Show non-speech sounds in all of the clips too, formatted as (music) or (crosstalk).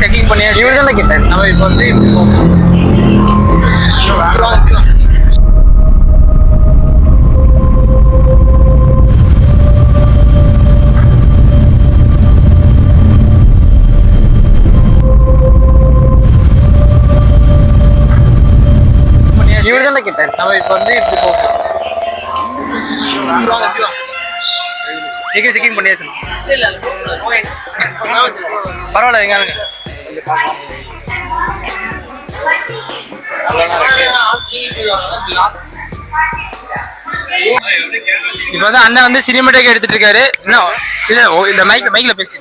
Checking பண்ணி இவர் தானே கேட்டார் நம்ம இப்போ வந்து இப்படி போகணும். இவர் தானே கேட்டார் நம்ம இப்போ வந்து இப்படி போகணும். டிக்கெட் செக்கிங் பண்ணியாச்சு பரவாயில்ல எங்க ஆளுங்க இப்போ வந்து அண்ணன் வந்து சினிமேட்டிக் எடுத்துட்டு இருக்காரு. இன்னும் இல்ல இந்த மைக் மைக்ல பேசி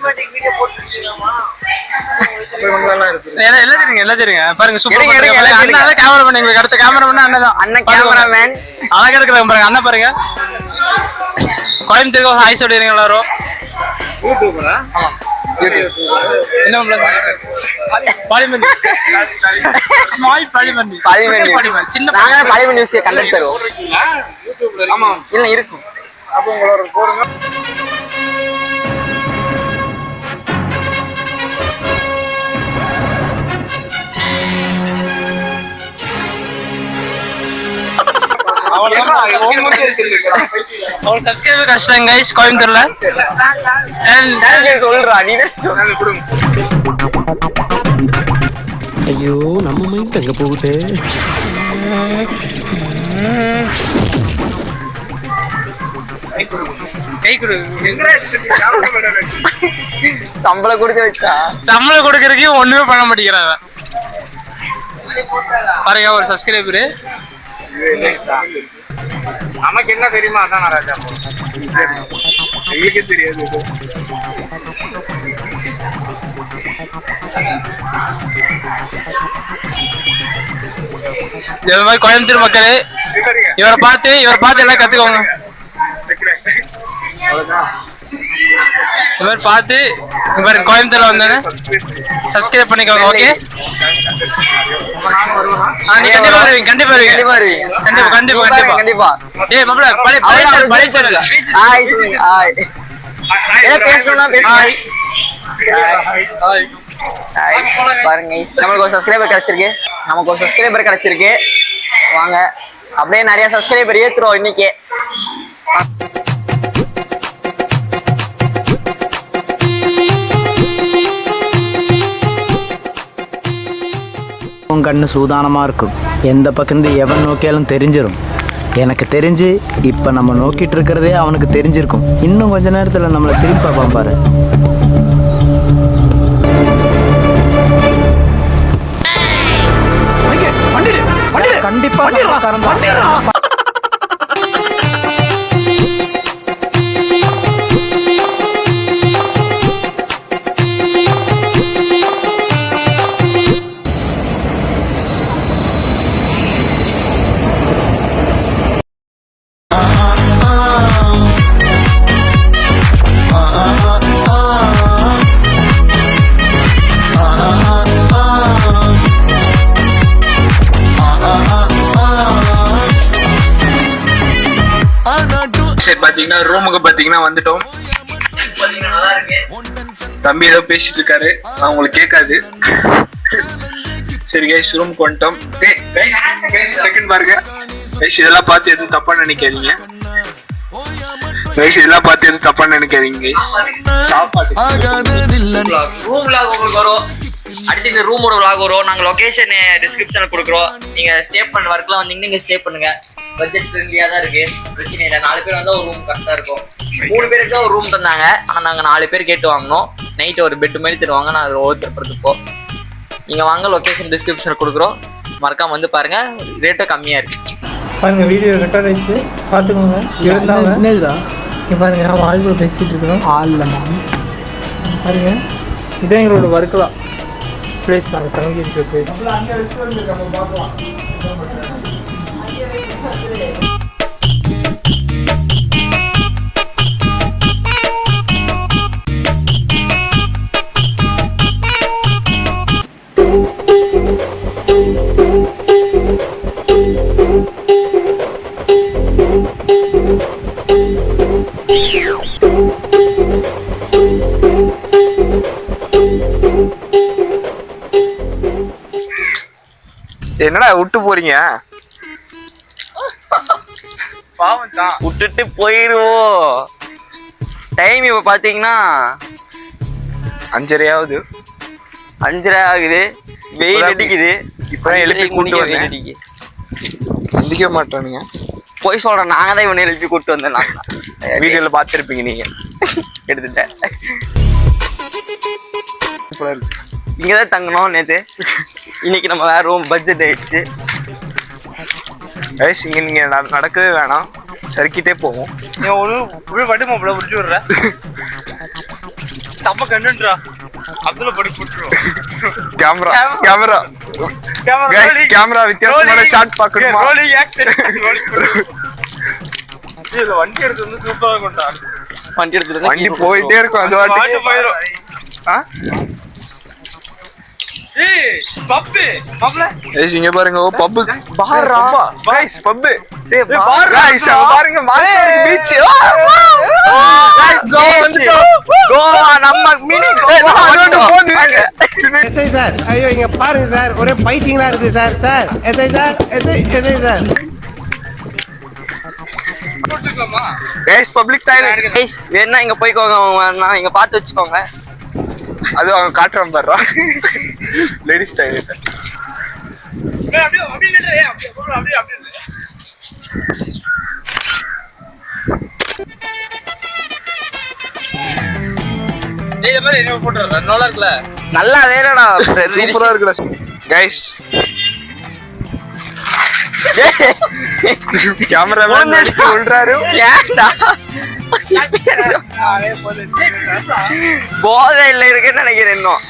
எல்லாம் தெரியுங்க எல்லாம் தெரியுங்க. பாருங்க சூப்பர் அண்ணா தான் கேமரா பண்ணி எங்களுக்கு. அடுத்த கேமரா பண்ண அண்ணன் தான். அண்ணன் கேமராமேன் அழகா இருக்கிறாங்க பாருங்க அண்ணன் பாருங்க. கோயம்புத்தூருக்கு ஹாய் சொல்லிடுங்க எல்லாரும். என்ன பாலிமன் ஸ்மால் பாலிமன் பாலிமன் சின்ன நாங்க பாலிமன் நியூஸ் கண்டக்ட் தருவோம். ஆமா இல்ல இருக்கும். அப்போ உங்களோட போடுங்க. ஒரு சப்ஸ்கிரைபர் கஷ்டம் கைஸ் கோயம்புத்தூர்ல சொல்றா நீ ஐயோ நம்ம மைண்ட் அங்க போகுது? சம்பளம் கொடுத்து வச்சா? சம்பளம் கொடுக்கறதுக்கு ஒண்ணுமே பண்ண மாட்டேங்கிறாங்க. பாருங்க ஒரு சப்ஸ்கிரைபரு நமக்கு என்ன தெரியுமா அதான் ராஜா எங்களுக்கே தெரியாது இது. மாதிரி கோயம்புத்தூர் மக்களே. இவரை பார்த்து இவரை பார்த்து எல்லாம் கத்துக்கோங்க மாதிரி பார்த்து மாதிரி கோயம்புத்தூர்ல வந்தோன்னே சப்ஸ்கிரைப் பண்ணிக்கோங்க ஓகே அப்ப நாங்க வருவோமா? ஆ நீ கண்டிப்பா வருவீங்க கண்டிப்பா வருவீங்க. கண்டிப்பா. கண்டிப்பா கண்டிப்பா கண்டிப்பா. டேய் மாப்ள பழைய பழைய சார் பழைய சார். ஹாய் ஹாய் ஏதோ பேசணும்னா பேசுங்க ஹாய் ஹாய் ஹாய் பாருங்க guys. நம்மளுக்கு ஒரு சப்ஸ்கிரைபர் கிடைச்சிருக்கு. நமக்கு ஒரு சப்ஸ்கிரைபர் கிடைச்சிருக்கு. வாங்க. அப்படியே நிறைய சப்ஸ்கிரைபர் ஏத்துறோம் இன்னைக்கு. உன் கண்ணு சூதானமா இருக்கும். எந்த பக்கந்து எவன் நோக்கியாலும் தெரிஞ்சிரும். எனக்கு தெரிஞ்சு இப்ப நம்ம நோக்கிட்டு இருக்கிறதே அவனுக்கு தெரிஞ்சிருக்கும். இன்னும் கொஞ்ச நேரத்துல நம்மளை திரும்பி பார்ப்பான் பாரு. கண்டிப்பா சரி பாத்தீங்கன்னா ரூமுக்கு பாத்தீங்கன்னா வந்துட்டோம். தம்பி ஏதோ பேசிட்டு இருக்காரு. நான் உங்களுக்கு கேட்காது. சரி கைஸ் ரூமுக்கு வந்துட்டோம். செகண்ட் பாருங்க. கைஸ் இதெல்லாம் பார்த்து எதுவும் தப்பா நினைக்காதீங்க. கைஸ் இதெல்லாம் பார்த்து எதுவும் தப்பா நினைக்காதீங்க கைஸ் சாப்பாடு ரூம் லாக் உங்களுக்கு வரும். அடுத்து இந்த ரூமோட லாக் வரும். நாங்க லொகேஷன் டிஸ்கிரிப்ஷன்ல கொடுக்குறோம். நீங்க ஸ்டே பண்ண வரக்குலாம் வந்தீங்கன்னா நீங்க ஸ்டே பண்ணுங்க. பட்ஜெட் ஃப்ரெண்ட்லியா தான் இருக்கு. பிரச்சனை இல்லை. நாலு பேர் வந்தா ஒரு ரூம் கரெக்டா இருக்கும். மூணு பேருக்கு தான் ஒரு ரூம் தந்தாங்க. ஆனா நாங்க நாலு பேர் கேட்டு வாங்கினோம். நைட் ஒரு பெட் மாதிரி தருவாங்க. நான் ஒவ்வொருத்தர் இப்போ நீங்க வாங்க லொகேஷன் டிஸ்கிரிப்ஷன்ல கொடுக்குறோம். மறக்காம வந்து பாருங்க. ரேட்டும் கம்மியா இருக்கு. பாருங்க வீடியோ ரெக்கார்ட் ஆயிடுச்சு. பார்த்துக்கோங்க. இருந்தாங்க. இங்கே பாருங்க நான் ஆள் கூட பேசிகிட்டு இருக்கிறோம். பாருங்க. இதான் எங்களோட ஒர்க்கெலாம் பிளேஸ் நாங்கள் தங்கி இருக்கிற பிளேஸ் என்னடா விட்டு போறீங்க? விட்டுட்டு போயிருவோம். டைம் இப்ப பாத்தீங்கன்னா அஞ்சரையாவது. அஞ்சரை ஆகுது. வெயில் அடிக்குது. இப்பதான் எழுப்பி கூட்டு வெயில் அந்திக்க மாட்டானுங்க. போய் சொல்றேன். நாங்க தான் இவனை எழுப்பி கூட்டு வந்தேன். நான். (laughs) வீடியோல பாத்திருப்பீங்க நீங்க. எடுத்துட்டேன். இருக்கு இங்கதான் தங்கணும் நேத்து. இன்னைக்கு நம்ம வேற ரூம் பட்ஜெட் ஆயிடுச்சு. கைஸ் இங்க நீங்க நட- நடக்கவே வேணாம். சறுக்கிட்டே போவோம். நீ ஒரு ஒரு வட்டு மாப்பிள முடிச்சு விடுற. செம்ம கண்டுன்றா அதுல படி போட்டுருவோம் கேமரா கேமரா கைஸ் கேமரா வித்தியாசமான ஷாட் பார்க்கணுமா? ரோலிங் ஆக்சன் இதுல வண்டி எடுத்து வந்து சூப்பரா இருக்கும்டா. வண்டி எடுத்துட்டு வண்டி போயிட்டே இருக்கும் அது பாட்டு வாட்டி போயிரும். ஆ ஏய் பப்பு மாப்பிள கைஸ் இங்க பாருங்க ஓ பப்பு. கைஸ் பப்பு டேய், அங்க பாருங்க மாசாரி பீச் கோவா நம்ம மினி எஸ்ஐ சார் ஐயோ இங்க பாருங்க சார் ஒரே பைத்தியங்களா இருக்கு sir sir SI sir SI SI sir public toilet guys வேணா இங்க போய்க்கோங்க வேணா இங்க பார்த்து வச்சுக்கோங்க. (laughs) அது அவங்க காட்டுறான் பாருடா லேடிஸ் டாய்லெட் ஏய், அப்படியே அப்படியே நில்லு, வேறடா (laughs) சூப்பரா இருக்குடா. கைஸ் கேமராமேன் வேண்டா. போதை இல்ல இருக்குன்னு நினைக்கிறேன் இன்னும்.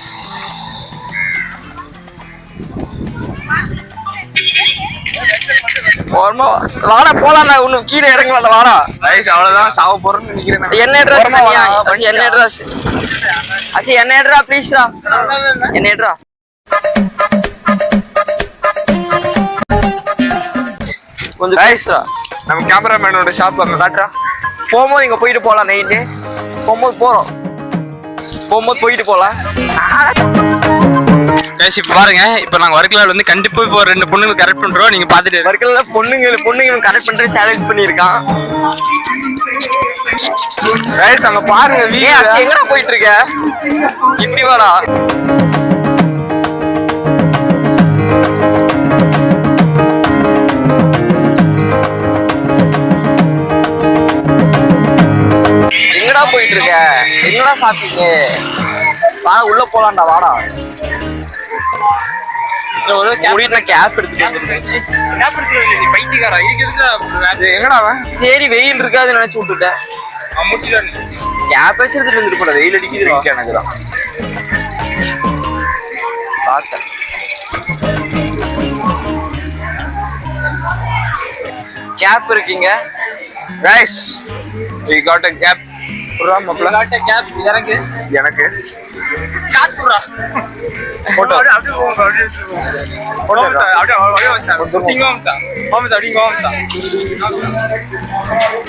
ஓரமா வாடா போலாம்டா. இன்னும் கீழே இறங்கல வாடா. கைஸ் அவ்வளவுதான் சாவ போறேன்னு நினைக்கிறேன் நான். என்ன ட்ரெஸ் என்ன ட்ரெஸ் அசி என்ன ட்ரா ப்ளீஸ்டா என்ன ட்ரா கொஞ்சம் பேசுடா நம்ம கேமராமேனோட ஷாப் அங்க காட்டுறா. போகும்போது இங்க போயிட்டு போலாம் நைட்டு போகும்போது போறோம். போகும்போது போயிட்டு போலாம். இப்ப பாருங்க இப்ப நாங்க ஒர்க்லால் வந்து கண்டிப்பா இப்போ ரெண்டு பொண்ணுங்க கரெக்ட் பண்றோம். நீங்க பாத்துட்டு இருங்க. வர்க்கல பொண்ணுங்க பொண்ணுங்க கரெக்ட் பண்ற சேலஞ்ச் பண்ணிருக்கான் கைஸ் அங்க பாருங்க வீடு எங்கடா போயிட்டு இருக்க இப்படி வாடா. எங்கடா போயிட்டு இருக்க என்னடா சாப்பிட்டீங்க? வாடா உள்ள போலாம்டா வாடா. சரி வெயில் இருக்காதுன்னு நினைச்சு விட்டுட்டேன். கேப் வச்சு எடுத்துட்டு வந்துருப்பா வெயில் அடிக்குது எனக்கு தான் பார்த்தேன். கேப் இருக்கீங்க? Guys we got a gap புறா மாப்ள இறங்கு எனக்கு? காசு குடுறா. Photo. அப்படியே அப்படியே போங்க அப்படியே போங்க சார். அப்படியே அப்படியே வச்சா. சிங்கம் சார். ஓம் சார். அப்படிங்க ஓம் சார்.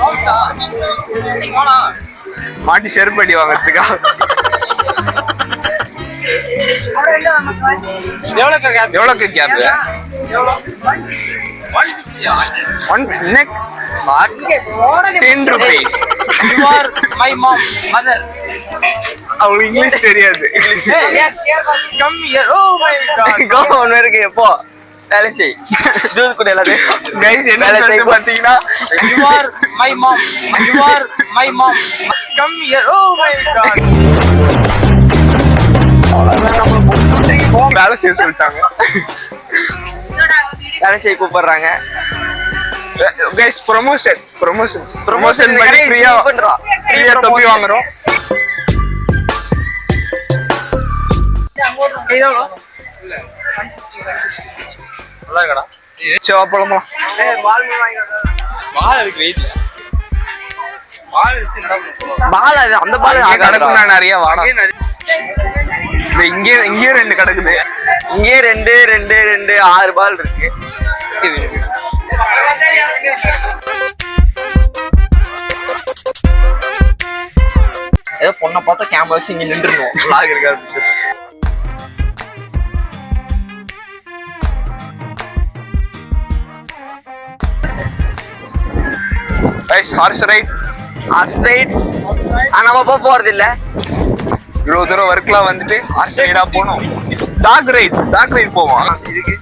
ஓம் சார். மாட்டி செருப்படி வாங்குறதுக்கா? எவ்வளவு கேப் எவ்வளோக்கு cab rupees you are my mom mother அவங்களுக்கு இங்கிலீஷ் தெரியாது. Come here oh my god கோவம் ஒண்ணு இருக்கு? எப்போ வேலை செய். ஜூஸ் கூட எல்லாத்தையும். கைஸ் என்ன வேலை பாத்தீங்கன்னா you are my mom you are my mom come here oh my god வேலை செய்ய சொல்லிட்டாங்க. வேலை செய்ய கூப்பிடுறாங்க. Guys promotion promotion Promotion. Promotion பண்ணி ஃப்ரீயா பண்றோம். ஃப்ரீயா தொப்பி. வாங்குறோம். நல்லா இருக்கடா சரி போலாமா? பால் இருக்கு வெயிட்ல. பால் வச்சு நடக்கும் பால் அது அந்த பால் இங்கே கிடக்குண்ணா நிறைய வாடா. இங்கே இங்கேயும் ரெண்டு கிடக்குது. இங்கேயே ரெண்டு ரெண்டு ரெண்டு ஆறு பால் இருக்கு. ஏதோ பொண்ணை பார்த்தா கேமரா வச்சு இங்க நின்றுருவோம் லாக் இருக்கா அப்படின்னு ஹார்ஸ் ரைட் ஹார்ஸ் ரைட் நம்ம போக போறது இல்லை இவ்வளவு தூரம் ஒர்க்லாம் வந்துட்டு ஹார்ஸ் போனோம் போகணும். டாக் ரைட் டாக் ரைட் போவோம். இதுக்கு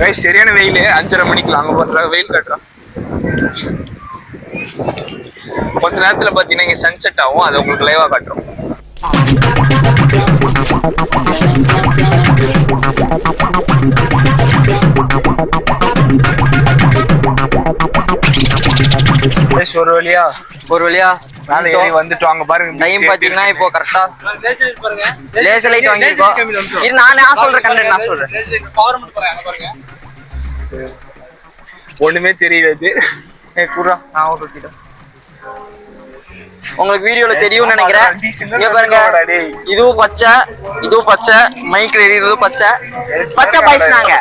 கைஸ் சரியான வெயில். அஞ்சரை மணிக்கு அங்க பண்ற வெயில் கட்டுறோம். கொஞ்ச நேரத்துல பாத்தீங்கன்னா இங்க சன்செட் ஆகும். அதை உங்களுக்கு லைவா காட்டுறோம். Guys, ஒரு வழியா. ஒரு வழியா. மேல ஏறி வந்துட்டோம். அங்க பாருங்க டைம் பாத்தீங்கன்னா இப்போ கரெக்டா பாருங்க. லேசர் லைட் வாங்கிருக்கோம் இரு நான் நான் சொல்றேன் கண்டென்ட் நான் சொல்றேன். பவர் மட்டும் பாருங்க பாருங்க. ஒண்ணுமே தெரியல இது. ஏய் குர்ரா நான் ஒரு கிட்ட உங்களுக்கு வீடியோல தெரியும்னு நினைக்கிறேன். இங்க பாருங்க. இதுவும் பச்சை இதுவும் பச்சை மைக்ல எரியறதும் பச்சை. பச்சை பாய்ஸ் நாங்க.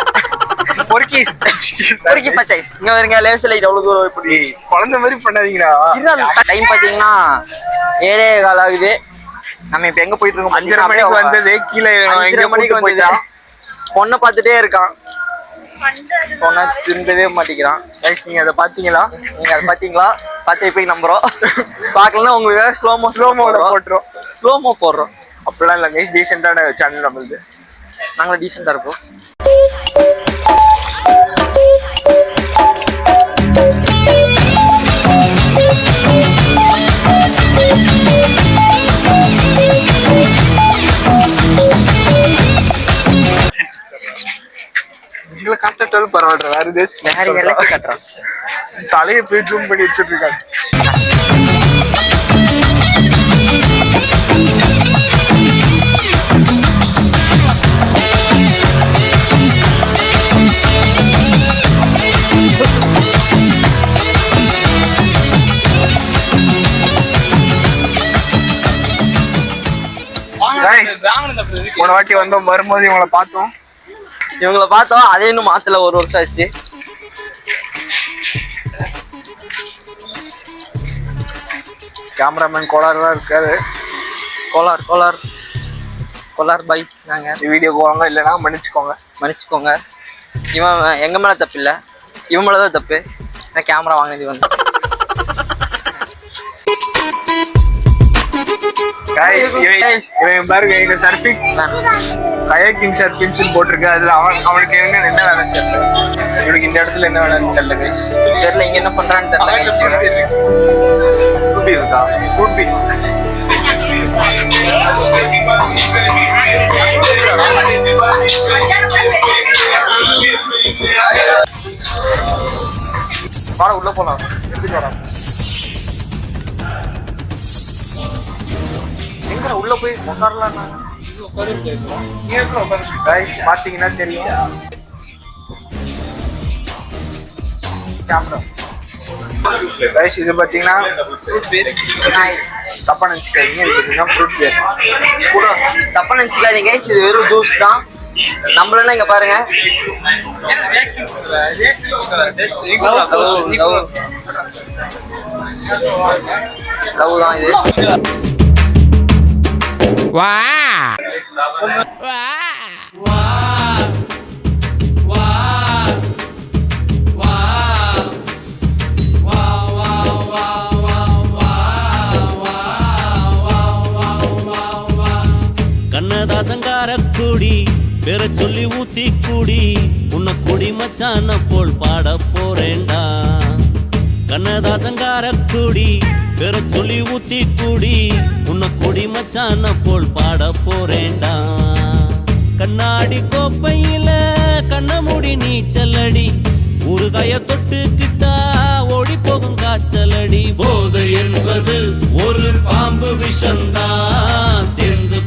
பொறுக்கீஸ் பொறுக்கி பச்சை இங்க பாருங்க லேசர் லைட் அவ்வளவு தூரம் இப்படி குழந்தை மாதிரி பண்ணாதீங்கடா. டைம் பாத்தீங்கன்னா ஏழே கால் ஆகுது. நம்ம இப்ப எங்க போயிட்டு இருக்கோம்? அஞ்சரை மணிக்கு வந்தது கீழே அஞ்சரை எங்க மணிக்கு மணிக்கு வந்தது. போயிட்டான்? பொண்ணை பார்த்துட்டே இருக்கான். பொண்ணை திரும்பவே மாட்டேங்கிறான். கைஸ் நீங்க அதை பாத்தீங்களா நீங்க அதை பாத்தீங்களா பார்த்து போய் நம்புறோம். பார்க்கலன்னா உங்களுக்கு ஸ்லோமோ போட்டுரும் ஸ்லோமோ போடுறோம். அப்படிலாம் இல்ல கைஸ் டீசென்டான சேனல் நம்மளுது. நாங்களும் டீசெண்டா இருப்போம். காட்டாட்டாலும் பரவாயில்ல வேற தேசம் வேற எல்லாத்தையும் கட்டுறான். தலையை போய் ஜூம் பண்ணி எடுத்துட்டு இருக்காங்க போன வாட்டி வந்தோம் வரும்போது இவங்களை பார்த்தோம். இவங்கள பார்த்தோம் அதே இன்னும் மாத்தல ஒரு வருஷம் ஆச்சு. கேமராமேன் கோளாறுதான் இருக்காரு. கோலார் கோலார் கோலார் பைஸ் நாங்க. வீடியோக்கு வாங்க இல்லைன்னா மன்னிச்சுக்கோங்க. மன்னிச்சுக்கோங்க. இவன் எங்க மேல தப்பு இல்ல. இவன் மேல தான் தப்பு. நான் கேமரா வாங்கினது வந்து Guys, இவன் பாருங்க எங்க சர்ஃபிங் கயாக்கிங் சர்ஃபிங்ஸ் போட்டிருக்கு. அதுல அவன் அவனுக்கு என்ன என்ன வேலைன்னு தெரியல இவனுக்கு இந்த இடத்துல என்ன வேலைன்னு தெரியல கைஸ் தெரியல இங்க என்ன பண்றான்னு தெரியல ஃப்ரூட்டி இருக்கா? ஃப்ரூட்டி வாடா உள்ள போலாம். எப்படி போலாம் எங்க உள்ள போய் உட்காரலாம் கைஸ் பாத்தீங்கன்னா தெரியும் கேமரா கைஸ் இது பாத்தீங்கன்னா தப்பா நினைச்சுக்காதீங்க. இது பாத்தீங்கன்னா ஃப்ரூட் பேர் கூட தப்பா நினைச்சுக்காதீங்க. இது வெறும் ஜூஸ் தான். நம்மள இங்க பாருங்க. லவ் தான் இது. கண்ணதாசங்கார கண்ணதாசங்காரக்குடி பெற சொல்லி ஊத்தி குடி உன்னை குடி மச்சான போல் பாட போறேண்டா கண்ணதாசங்காரக்குடி பெற சொல்லி ஊத்தி குடி உன்னை குடி மச்சான போல் பாட போறேண்டா கண்ணாடி கோப்பையில கண்ண மூடி நீச்சலடி ஊறுகாய தொட்டுக்கிட்டா ஓடி போகும் காய்ச்சலடி. போதை என்பது ஒரு பாம்பு விஷந்தா சேர்ந்து